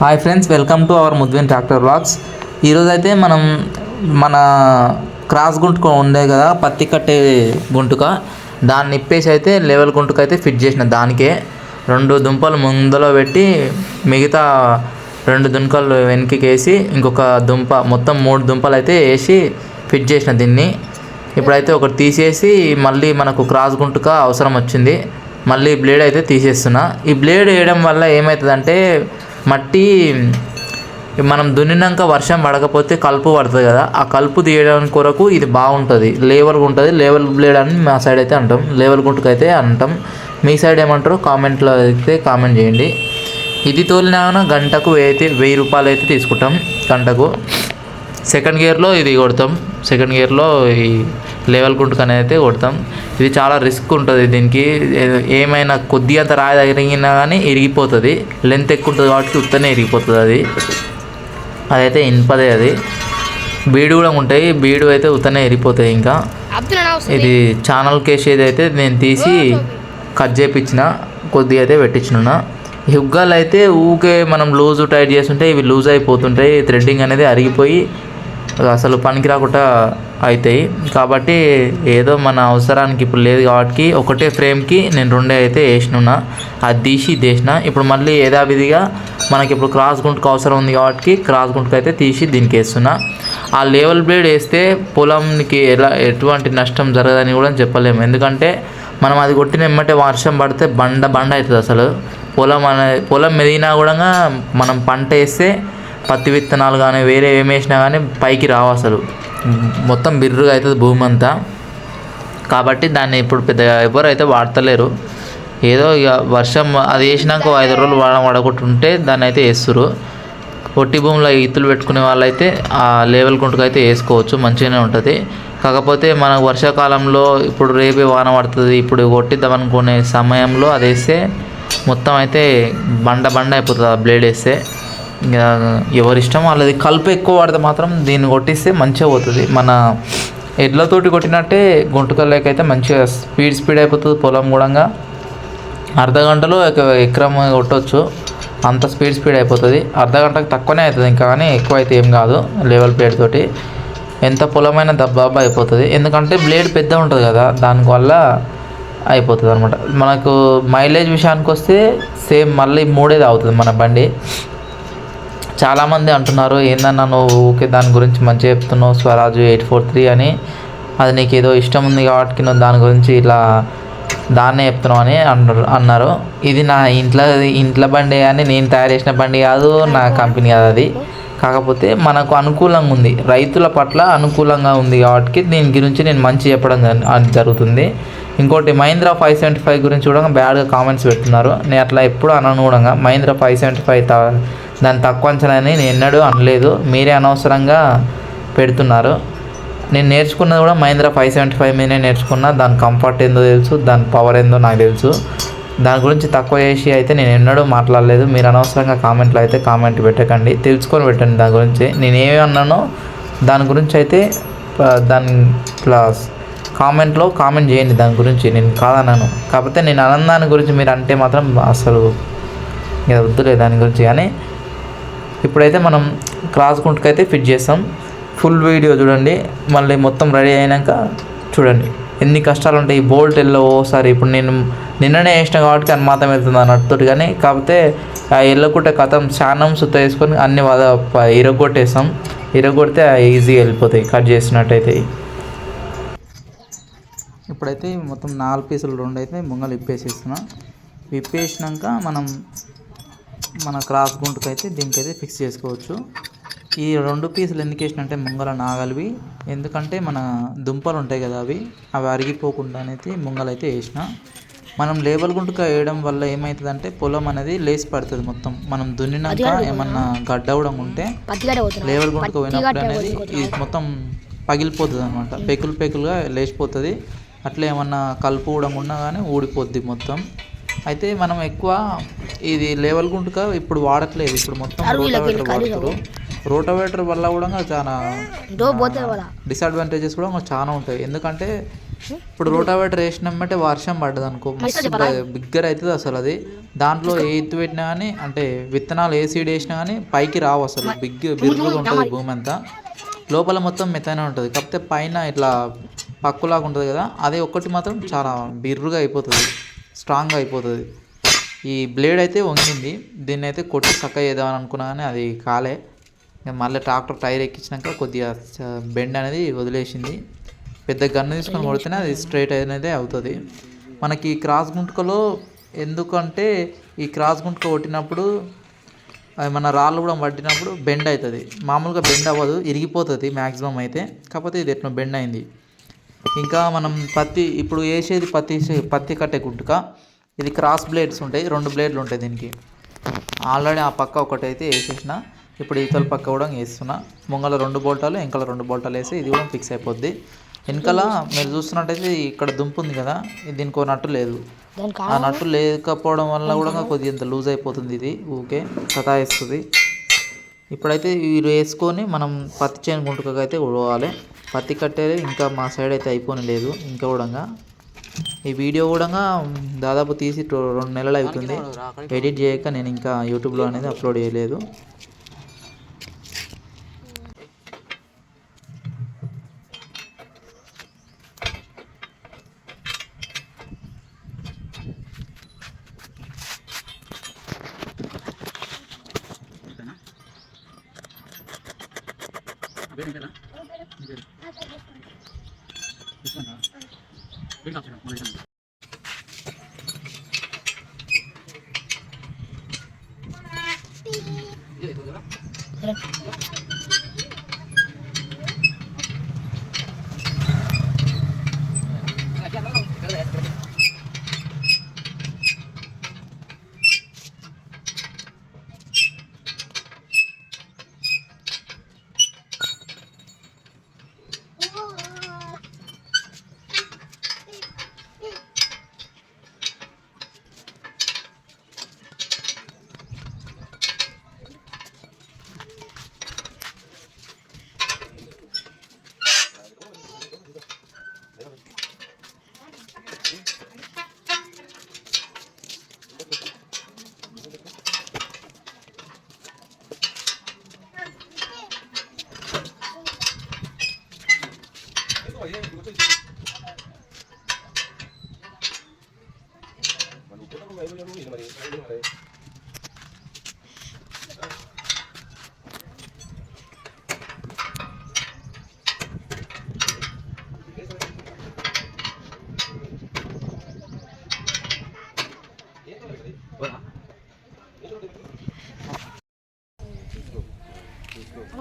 Hi friends welcome to our ముద్విన్ tractor blogs ఈరోజు అయితే మనం మన క్రాస్ గుంటుక ఉండే కదా పత్తి కట్టే గుంటుక. దాన్ని ఇప్పేసి అయితే లెవెల్ గుంటుక అయితే ఫిట్ చేసిన దానికే. రెండు దుంపలు ముందలో పెట్టి మిగతా రెండు దుంకలు వెనక్కి వేసి ఇంకొక దుంప మొత్తం మూడు దుంపలు అయితే వేసి ఫిట్ చేసిన దీన్ని. ఇప్పుడైతే ఒకటి తీసేసి మళ్ళీ మనకు క్రాస్ గుంటుక అవసరం వచ్చింది. మళ్ళీ బ్లేడ్ అయితే తీసేస్తున్నా. ఈ బ్లేడ్ వేయడం వల్ల ఏమవుతుందంటే మట్టి మనం దున్నినాక వర్షం పడకపోతే కలుపు పడుతుంది కదా. ఆ కలుపు తీయడానికి కొరకు ఇది బాగుంటుంది. లేవల్గా ఉంటుంది. లేవల్ బ్లేడ్ అని మా సైడ్ అయితే అంటాం. లేవల్ గుంటుకు అయితే అంటాం. మీ సైడ్ ఏమంటారు? కామెంట్లో అయితే కామెంట్ చేయండి. ఇది తోలినా గంటకు అయితే వెయ్యి రూపాయలు అయితే తీసుకుంటాం గంటకు. సెకండ్ గేర్లో ఇది కొడతాం. సెకండ్ గేర్లో ఈ లెవెల్ గుంటుకు అనేది అయితే కొడతాం. ఇది చాలా రిస్క్ ఉంటుంది దీనికి. ఏమైనా కొద్దిగా అంత రాయి తగిలినా కానీ ఇరిగిపోతుంది. లెంత్ ఎక్కువ ఉంటుంది కాబట్టి ఉత్తనే ఇరిగిపోతుంది అది. అదైతే ఇనుపదే అది. బీడు కూడా ఉంటాయి. బీడు అయితే ఉత్తనే ఇరిగిపోతాయి ఇంకా. ఇది ఛానల్ కేసేది అయితే నేను తీసి కట్ చేపించిన కొద్దిగా అయితే పెట్టించిన హుగ్గాలు అయితే ఊకే మనం లూజ్ టైట్ చేస్తుంటే ఇవి లూజ్ అయిపోతుంటాయి. థ్రెడ్డింగ్ అనేది అరిగిపోయి అసలు పనికి రాకుండా అవుతాయి కాబట్టి ఏదో మన అవసరానికి ఇప్పుడు లేదు కాబట్టి ఒకటే ఫ్రేమ్కి నేను రెండే అయితే వేసినున్నా. అది తీసి తీసిన. ఇప్పుడు మళ్ళీ యథావిధిగా మనకి ఇప్పుడు క్రాస్ గుంటుకు అవసరం ఉంది కాబట్టి క్రాస్ గుంటుకు అయితే తీసి దీనికి వేస్తున్నా. ఆ లేవల్ బ్లేడ్ వేస్తే పొలంకి ఎలా ఎటువంటి నష్టం జరగదని కూడా చెప్పలేము. ఎందుకంటే మనం అది కొట్టిన ఎమ్మటే వర్షం పడితే బండ బండ అవుతుంది అసలు. పొలం అనే పొలం మెదిగినా కూడా మనం పంట వేస్తే పత్తి విత్తనాలు కానీ వేరే ఏమి వేసినా కానీ పైకి రావు అసలు. మొత్తం బిర్రుగా అవుతుంది భూమి అంతా. కాబట్టి దాన్ని ఇప్పుడు పెద్దగా ఎవరైతే వాడతలేరు ఏదో ఇక వర్షం అది వేసినాక ఐదు రోజులు వాడడం వాడకుంటుంటే దాన్ని అయితే వేస్తురు పొట్టి భూమిలో ఇత్తులు పెట్టుకునే వాళ్ళైతే ఆ లేవల్ గుంటుకు అయితే వేసుకోవచ్చు మంచిగానే ఉంటుంది. కాకపోతే మన వర్షాకాలంలో ఇప్పుడు రేపే వాన పడుతుంది ఇప్పుడు కొట్టిద్దాం అనుకునే సమయంలో అది వేస్తే మొత్తం అయితే బండ బండ అయిపోతుంది ఆ బ్లేడ్ వేస్తే. ఇంకా వాళ్ళది. కలుపు ఎక్కువ వాడితే మాత్రం దీన్ని కొట్టిస్తే మంచిగా పోతుంది. మన ఎడ్లతోటి కొట్టినట్టే గుంటుకల్లోకైతే మంచిగా స్పీడ్ స్పీడ్ అయిపోతుంది పొలం కూడా అర్ధ గంటలో ఎకరం కొట్టవచ్చు అంత స్పీడ్ స్పీడ్ అయిపోతుంది. అర్ధ గంటకు తక్కువనే అవుతుంది ఇంకా కానీ ఎక్కువ అయితే ఏం కాదు లెవెల్ ప్లేట్ తోటి. ఎంత పొలమైన దబ్బాబా అయిపోతుంది. ఎందుకంటే బ్లేడ్ పెద్ద ఉంటుంది కదా దానివల్ల అయిపోతుంది అనమాట మనకు మైలేజ్ విషయానికి వస్తే సేమ్ మళ్ళీ మూడేది అవుతుంది మన బండి. చాలామంది అంటున్నారు ఏందన్నా నువ్వు ఊకే దాని గురించి మంచిగా చెప్తున్నావు స్వరాజు ఎయిట్ ఫోర్ త్రీ అని. అది నీకు ఏదో ఇష్టం ఉంది కాబట్టి నువ్వు దాని గురించి ఇలా దాన్నే చెప్తున్నావు అని అన్నారు అన్నారు. ఇది నా ఇంట్లో ఇంట్లో బండి అని నేను తయారు చేసిన బండి కాదు నా కంపెనీ కాదు అది. కాకపోతే మనకు అనుకూలంగా ఉంది. రైతుల పట్ల అనుకూలంగా ఉంది కాబట్టి దీని గురించి నేను మంచి చెప్పడం జరుగుతుంది. ఇంకోటి మహీంద్రా ఫైవ్ సెవెంటీ ఫైవ్ గురించి కూడా బ్యాడ్గా కామెంట్స్ పెడుతున్నారు. నేను అట్లా ఎప్పుడు అనను కూడా. మహీంద్రా ఫైవ్ సెవెంటీ ఫైవ్ దాని తక్కువ అంచనా అని నేను ఎన్నడూ అనలేదు. మీరే అనవసరంగా పెడుతున్నారు. నేను నేర్చుకున్నది కూడా మహీంద్రా ఫైవ్ సెవెంటీ ఫైవ్ మీదనే నేర్చుకున్నా. దాని కంఫర్ట్ ఏందో తెలుసు దాని పవర్ ఏందో నాకు తెలుసు. దాని గురించి తక్కువ చేసి అయితే నేను ఎన్నడూ మాట్లాడలేదు. మీరు అనవసరంగా కామెంట్లో అయితే కామెంట్ పెట్టకండి. తెలుసుకొని పెట్టండి దాని గురించి. నేను ఏమి అన్నానో దాని గురించి అయితే దాని ప్లస్ కామెంట్లో కామెంట్ చేయండి దాని గురించి. నేను కాదన్నాను. కాకపోతే నేను ఆనందాన్ని గురించి మీరు అంటే మాత్రం అసలు ఇక వద్దులే దాని గురించి. కానీ ఇప్పుడైతే మనం క్రాస్ గుంటుకైతే ఫిట్ చేస్తాం. ఫుల్ వీడియో చూడండి. మళ్ళీ మొత్తం రెడీ అయినాక చూడండి. ఎన్ని కష్టాలు ఉంటాయి ఈ బోల్ట్ ఎల్లో ఓసారి ఇప్పుడు నేను నిన్ననే వేసిన కాబట్టి అనుమాతం వెళ్తుంది అన్నట్టు కానీ కాకపోతే ఆ ఎల్లకుట్ట కథం శానం సుత్త వేసుకొని అన్ని వద ఇరగొట్టేస్తాం. ఇరగొడితే ఈజీగా వెళ్ళిపోతాయి. కట్ చేసినట్టయితే. ఇప్పుడైతే మొత్తం నాలుగు పీసులు రెండు అయితే ముంగలు ఇప్పేసేస్తున్నా విప్పేసినాక మనం మన క్రాస్ గుంటుకైతే దీనికైతే ఫిక్స్ చేసుకోవచ్చు. ఈ రెండు పీసులు ఎందుకు వేసినంటే ముంగల నాగలివి. ఎందుకంటే మన దుంపలు ఉంటాయి కదా అవి అవి అరిగిపోకుండా అనేది ముంగలైతే వేసిన. మనం లేబల్ గుంటుక వేయడం వల్ల ఏమవుతుందంటే పొలం అనేది లేసి పడుతుంది మొత్తం. మనం దున్నినాక ఏమన్నా గడ్డ కూడా ఉంటే లేబల్ గుంటుక పోయినప్పుడు అనేది ఇది మొత్తం పగిలిపోతుంది అనమాట పెకులు పెకులుగా లేచిపోతుంది. అట్లా ఏమన్నా కలుపు కూడా ఉన్నా కానీ ఊడిపోద్ది మొత్తం. అయితే మనం ఎక్కువ ఇది లేవల్ గుంటుక ఇప్పుడు వాడట్లేదు. ఇప్పుడు మొత్తం రోటావేటర్ వాడుతారు రోటావేటర్ వల్ల కూడా చాలా డిసడ్వాంటేజెస్ కూడా చాలా ఉంటాయి. ఎందుకంటే ఇప్పుడు రోటావేటర్ వేసినామంటే వర్షం పడ్డది అనుకో బిగ్గర్ అవుతుంది అసలు అది. దాంట్లో ఏ ఎత్తు పెట్టినా కానీ అంటే విత్తనాలు ఏ సీడ్ వేసినా కానీ పైకి రావు అసలు. బిగ్ బిరుగుగా ఉంటుంది భూమి అంతా. లోపల మొత్తం మెత్తనే ఉంటుంది. కాకపోతే పైన ఇట్లా పక్కులాగా ఉంటుంది కదా అదే ఒక్కటి మాత్రం చాలా బిర్రుగా అయిపోతుంది. స్ట్రాంగ్గా అయిపోతుంది. ఈ బ్లేడ్ అయితే వంగింది. దీన్ని అయితే కొట్టి చక్క చేద్దామని అనుకున్నా కానీ అది కాలే. మళ్ళీ ట్రాక్టర్ టైర్ ఎక్కించినాక కొద్దిగా బెండ్ అనేది వదిలేసింది. పెద్ద గన్ను తీసుకొని కొడితేనే అది స్ట్రైట్ అనేది అవుతుంది. మనకి క్రాస్ గుంటకలో ఎందుకంటే ఈ క్రాస్ గుంటక కొట్టినప్పుడు అది మన రాళ్ళు కూడా పట్టినప్పుడు బెండ్ అవుతుంది మామూలుగా బెండ్ అవ్వదు ఇరిగిపోతుంది మ్యాక్సిమం అయితే. కాకపోతే ఇది ఎట్లా బెండ్ అయింది? ఇంకా మనం పత్తి ఇప్పుడు వేసేది పత్తి పత్తి కట్టే గుంటుక. ఇది క్రాస్ బ్లేడ్స్ ఉంటాయి రెండు బ్లేడ్లు ఉంటాయి దీనికి. ఆల్రెడీ ఆ పక్క ఒకటి అయితే వేసేసిన. ఇప్పుడు ఇవతల పక్క కూడా వేస్తున్నా. ముంగల రెండు బోల్టాలు వెనకాల రెండు బోల్టాలు వేసి ఇది కూడా ఫిక్స్ అయిపోద్ది. వెనకాల మీరు చూస్తున్నట్టయితే ఇక్కడ దుంపు ఉంది కదా దీనికి ఒక నట్టు లేదు. ఆ నట్టు లేకపోవడం వల్ల కూడా కొద్దిగా ఇంత లూజ్ అయిపోతుంది ఇది ఊకే సతాయిస్తుంది ఇప్పుడైతే ఇవి వేసుకొని మనం పత్తి చేను గుంటుకకి అయితే ఉడవాలి. పత్తి కట్టేది ఇంకా మా సైడ్ అయితే అయిపోని లేదు ఇంకా కూడా ఈ వీడియో కూడా దాదాపు తీసి రెండు నెలలు అవుతుంది. ఎడిట్ చేయక నేను ఇంకా యూట్యూబ్లో అనేది అప్లోడ్ చేయలేదు. ఇక్కడ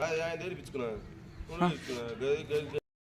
ఆయన దగ్గర ఇప్పించుకున్నా